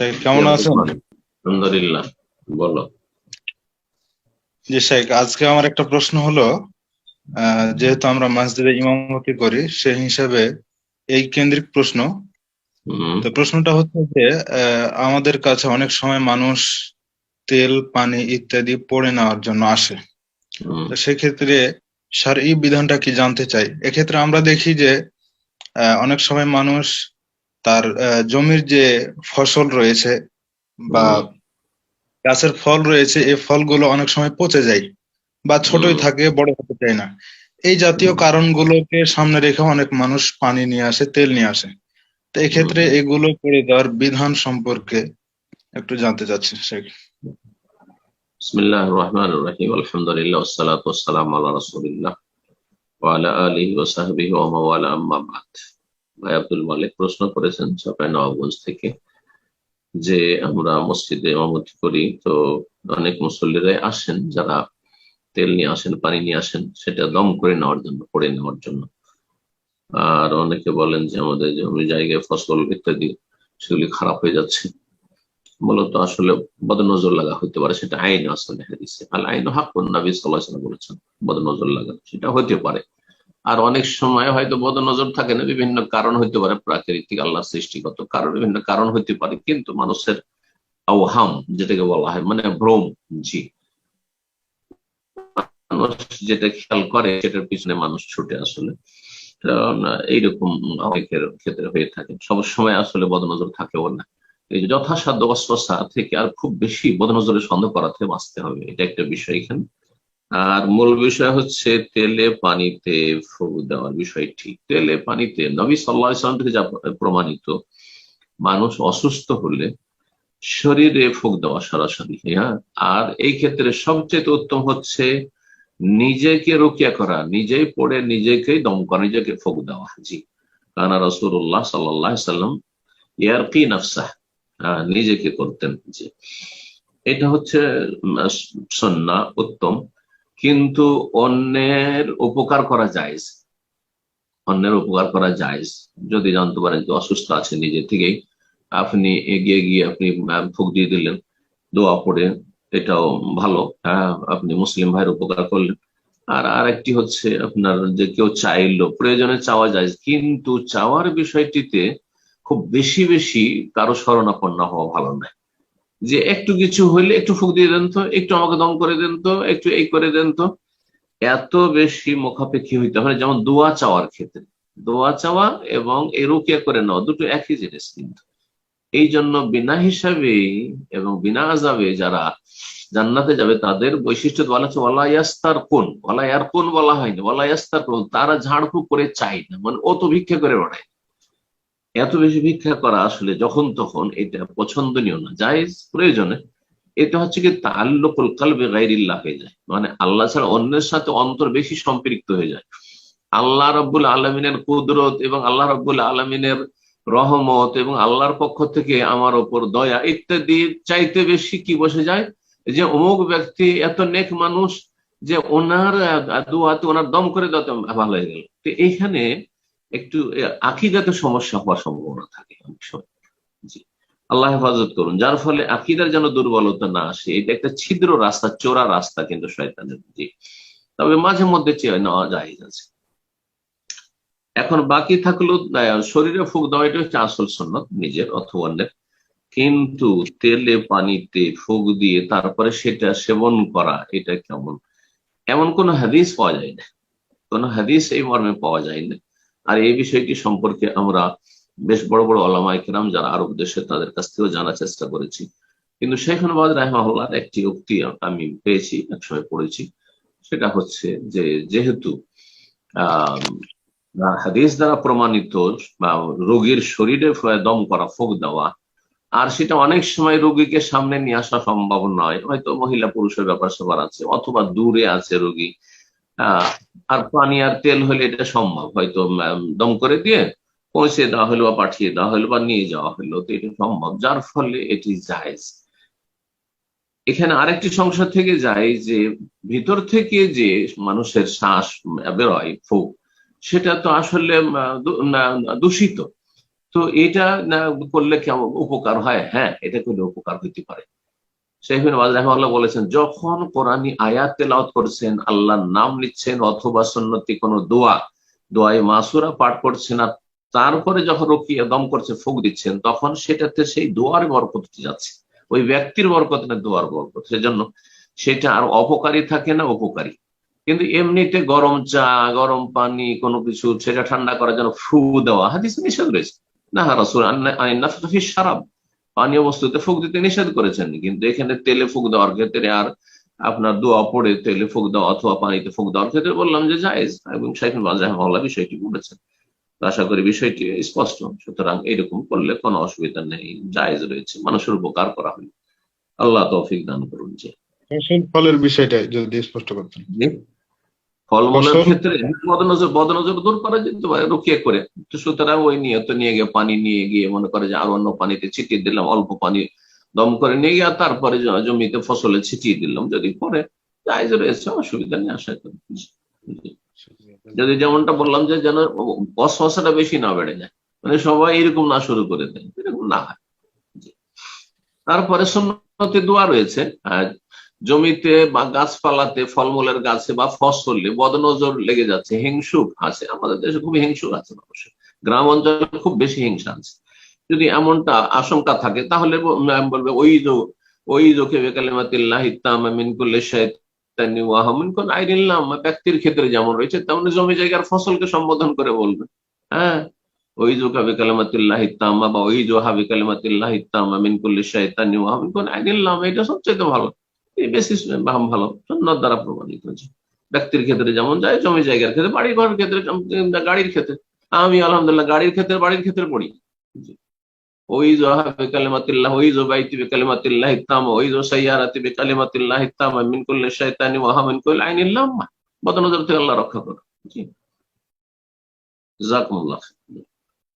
শেখ কেমন আছেন? আলহামদুলিল্লাহ বলো। জি শেখ আজকে আমার একটা প্রশ্ন হলো যেহেতু আমরা মসজিদে ইমামতি করি সেই হিসাবে এই কেন্দ্রিক প্রশ্ন। তো প্রশ্নটা হচ্ছে যে আহ, আমাদের কাছে অনেক সময় মানুষ তেল পানি ইত্যাদি পড়ে নেওয়ার জন্য আসে। তো সেক্ষেত্রে এই বিধানটা কি জানতে চাই? এক্ষেত্রে আমরা দেখি যে অনেক সময় মানুষ তার জমির যে ফসল রয়েছে বা গাছের ফল রয়েছে এই ফলগুলো অনেক সময় পচে যায় বা ছোটই থাকে বড় হতে চায় না। এই জাতীয় কারণগুলোকে সামনে রেখে অনেক মানুষ পানি নিয়ে আসে তেল নিয়ে আসে। তো এক্ষেত্রে এগুলো করে দেওয়ার বিধান সম্পর্কে একটু জানতে চাচ্ছি শেখ। বিসমিল্লাহ রহমান রহিম আলহামদুলিল্লাহ ওসালাত ওসালাম আল্লাহ রাসূলিল্লাহ ওয়ালা আলিহি ওয়া ওয়া মাওয়ালা আম্মা বাদ। ভাই আব্দুল মালিক প্রশ্ন করেছেন চাপাই নবাবগঞ্জ থেকে যে আমরা মসজিদে ইমামতি করি, তো অনেক মুসল্লিরাই আসেন, যারা তেল নিয়ে আসেন, পানি নিয়ে আসেন, সেটা দম করে নেওয়ার জন্য, পড়ে নেওয়ার জন্য। আর অনেকে বলেন যে আমাদের জমি জায়গায় ফসল ইত্যাদি, সেগুলি খারাপ হয়ে যাচ্ছে। মূলত আসলে বদনজর লাগা হতে পারে, সেটা আইন আসলে হাদিসে। আল আইন হাকুন নবী সাল্লাহ বলেছেন, বদনজর লাগা, সেটা হতে পারে। আর অনেক সময় হয়তো বদনজর থাকে না, বিভিন্ন কারণ হইতে পারে, প্রাকৃতিক আল্লাহ সৃষ্টিগত কারণ, বিভিন্ন কারণ হইতে পারে, কিন্তু মানুষের আওহাম, যেটাকে বলা হয় মানে ভ্রম, জি। মানুষ যেটা খেয়াল করে, সেটার পিছনে মানুষ ছুটে আসলে। এইরকম অনেকের ক্ষেত্রে হয়ে থাকে। সব সময় আসলে বদনজর থাকেও না। এই যথাসাধ্য অস্পশা থেকে আর খুব বেশি বদনজরের সন্দেহ করা থেকে বাঁচতে হবে, এটা একটা বিষয় এখানে। আর মূল বিষয় হচ্ছে তেলে পানিতে ফুক দেওয়ার বিষয় ঠিক। তেলে পানিতে নবী সাল্লাহ ইসলাম থেকে যা প্রমাণিত, মানুষ অসুস্থ হলে শরীরে ফুক দেওয়া সরাসরি হ্যাঁ? আর এই ক্ষেত্রে সবচেয়ে উত্তম হচ্ছে নিজেকে রুকিয়া করা, নিজেই পড়ে, নিজেকেই দম করা, নিজেকে ফুক দেওয়া। জি। কানা রসুল্লাহ সাল্লাহ সাল্লাম ইয়ার কি নফসাহ নিজেকে করতেন। জি। এটা হচ্ছে সন্না উত্তম। কিন্তু অন্যের উপকার করা যায় অন্যের উপকার করা যায় যদি জানতে পারেন যে অসুস্থ আছে নিজে থেকেই, আপনি এগিয়ে গিয়ে আপনি ফুক দিয়ে দিলেন, দোয়া পড়ে, এটাও ভালো। হ্যাঁ আপনি মুসলিম ভাইয়ের উপকার করলেন। আর আরেকটি হচ্ছে আপনার যে কেউ চাইলো, প্রয়োজনে চাওয়া যায়, কিন্তু চাওয়ার বিষয়টিতে খুব বেশি বেশি কারও শরণাপন্ন হওয়া ভালো নয়। যে একটু কিছু হইলে একটু ফুক দিয়ে দেন তো, একটু আমাকে দম করে দেন তো, একটু এই করে দেন তো। এত বেশি মুখাপেক্ষী হইতে হয় যেমন দোয়া চাওয়ার ক্ষেত্রে। দোয়া চাওয়া এবং এ রুকিয়া করে নেওয়া, দুটো একই জিনিস কিন্তু। এই জন্য বিনা হিসাবে এবং বিনা আজাবে যারা জান্নাতে যাবে, তাদের বৈশিষ্ট্য বলা হচ্ছে ওয়ালাইয়াস্তার কোন ওয়ালাইয়ার কোন বলা হয়নি ওয়ালাইয়াস্তার কোন তারা ঝাড়ফুঁক করে চাই না মানে অত ভিক্ষা করে বেড়ায় এত বেশি ভিক্ষা করা আসলে যখন তখন এটা পছন্দনীয় না, জায়েজ, প্রয়োজনে। এটা হচ্ছে কি তাল্লুকুল কালবে গাইরিল্লাহ হয়ে যায়। মানে আল্লাহ ছাড়া অন্যের সাথে অন্তর বেশি সম্পৃক্ত হয়ে যায়। আল্লাহ রব্বুল আলমিনের কুদরত এবং আল্লাহ রব্বুল আলমিনের রহমত এবং আল্লাহর পক্ষ থেকে আমার ওপর দয়া ইত্যাদি চাইতে বেশি কি বসে যায়? যে অমুক ব্যক্তি এত নেক মানুষ যে ওনার দোয়াতে ওনার দম করে দেওয়াতে ভালো হয়ে গেল। তো এইখানে একটু আকিদাতে সমস্যা হওয়ার সম্ভাবনা থাকে অনেক সময়। জি। আল্লাহ হেফাজত করুন। যার ফলে আকিদার যেন দুর্বলতা না আসে, এটা একটা ছিদ্র রাস্তা, চোরা রাস্তা কিন্তু শয়তানের জি তবে মাঝে মধ্যে চেয়ে নেওয়া যায় আছে। এখন বাকি থাকল শরীরে ফুক দেওয়া, এটা হচ্ছে আসল সন্ন্যত নিজের অথবা অন্যের। কিন্তু তেলে পানিতে ফুক দিয়ে তারপরে সেটা সেবন করা, এটা কেমন? এমন কোন হাদিস পাওয়া যায় না। কোন হাদিস এই মর্মে পাওয়া যায় না। আর এই বিষয়টি সম্পর্কে আমরা বেশ বড় বড় আলামা ইকরাম যারা আরব দেশে তাদের কাছ থেকেও জানার চেষ্টা করেছি। কিন্তু শেখানবাদ রাহমাহুল্লার একটি উক্তি আমি পেয়েছি, একসময় পড়েছি। সেটা হচ্ছে যে যেহেতু হাদিস দ্বারা প্রমাণিত, বা রোগীর শরীরে দম করা, ফোক দেওয়া, আর সেটা অনেক সময় রোগীকে সামনে নিয়ে আসা সম্ভব নয়। হয়তো মহিলা পুরুষের ব্যাপার সবার আছে, অথবা দূরে আছে রোগী। আর পানি আর তেল হলে এটা সম্ভব। হয়তো দম করে দিয়ে পৌঁছে দেওয়া হলো বা পাঠিয়ে দেওয়া হলো বা নিয়ে যাওয়া হলো, তো এটা সম্ভব। যার ফলে এটি জায়জ। এখানে আরেকটি সংসার থেকে যায় যে, ভিতর থেকে যে মানুষের শ্বাস বেরোয়, ফুক, সেটা তো আসলে দূষিত। তো এটা করলে কেমন উপকার হয়? হ্যাঁ এটা করলে উপকার হইতে পারে। বলেছেন, যখন কোরআনী আয়াত তেলাওয়াত করছেন, আল্লাহর নাম নিচ্ছেন অথবা সন্নতি কোনো দোয়া দোয়ায় মাসুরা পাঠ করছেন আর তারপরে যখন রকিয়া দম করছে, ফুক দিচ্ছেন, তখন সেটাতে সেই দোয়ার বরকত যাচ্ছে। ওই ব্যক্তির বরকত না দোয়ার বরকত। সেজন্য সেটা আর অপকারী থাকে না, উপকারী। কিন্তু এমনিতে গরম চা, গরম পানি, কোনো কিছু, সেটা ঠান্ডা করার জন্য ফু দেওয়া, হাদিস নিষেধ রয়েছে। না, রসুল সারাব পানীয় বস্তুতে ফুক দিতে নিষেধ করেছেন কিন্তু এখানে তেলে ফুক দেওয়ার ক্ষেত্রে আর আপনার দোয়া পড়ে তেলে ফুক দেওয়া অথবা পানিতে ফুক দেওয়ার ক্ষেত্রে বললাম যে জায়েজ এবং শাইফুল বাজাহ বিষয়টি বলেছেন। আশা করি বিষয়টি স্পষ্ট সুতরাং এরকম করলে কোনো অসুবিধা নেই জায়েজ রয়েছে মানুষের উপকার করা হলো। আল্লাহ তৌফিক দান করুন। যে ফলের বিষয়টা যদি স্পষ্ট করতেন। ফলমূলের ক্ষেত্রে বদনজর বদনজর দূর করা যেতে পারে রুকিয়ে করে। সুতরাং ওই নিয়ত নিয়ে গিয়ে পানি নিয়ে গিয়ে মনে করে যে আর অন্য পানিতে ছিটিয়ে দিলাম অল্প পানি দম করে নিয়ে গিয়ে তারপরে জমিতে ফসলে ছিটিয়ে দিলাম যদি পরে জায়জ রয়েছে অসুবিধা নেই আশা করি। যদি যেমনটা বললাম যে যেন অশ্বাসটা বেশি না বেড়ে যায় মানে সবাই এরকম না শুরু করে দেয় এরকম না হয়। তারপরে সুন্নতি দোয়া রয়েছে জমিতে বা গাছপালাতে ফলমূলের গাছে বা ফসলে বদনজর লেগে যাচ্ছে, হিংসুক আছে। আমাদের দেশে খুব হিংসুক আছে মানুষ। গ্রাম অঞ্চলে খুব বেশি হিংসা আছে। যদি এমনটা আশঙ্কা থাকে, তাহলে বলবে, ওই যে, ওই জোকে বেকালিমাতিল্লাহ ইত্তাম ব্যক্তির ক্ষেত্রে যেমন রয়েছে, তেমন জমি জায়গার ফসলকে সম্বোধন করে বলবে। হ্যাঁ? ওই জোকা বেকালিমাতিল্লাহ ইত্তামা বা ওই জোহা বেকালিমাতিল্লাহ ইত্তামা মিন কুল্লি শাইতানি ওয়া মিন কুল আইনিল্লাহ এটা সবচেয়ে ভালো। বেসিস ভালো। সুন্নত দ্বারা প্রমাণিত হয়েছে। ব্যক্তির ক্ষেত্রে যেমন যায়, জমি জায়গার ক্ষেত্রে, বাড়ি ঘরের ক্ষেত্রে গাড়ির ক্ষেত্রে। আমি আলহামদুলিল্লাহ গাড়ির ক্ষেত্রে, বাড়ির ক্ষেত্রে পড়ি। ওই জোহা বেকালিমাতিল্লাহ ওই জো বাইতি বেকালিমাতিল্লাহ ইত্তাম ওই জো সাইয়ারাতি বেকালিমাতিল্লাহ ইত্তাম মিন কুল্লি শাইতানি ওয়া মিন বদনজর থেকে আল্লাহ রক্ষা করো জি। জাজাকুমুল্লাহ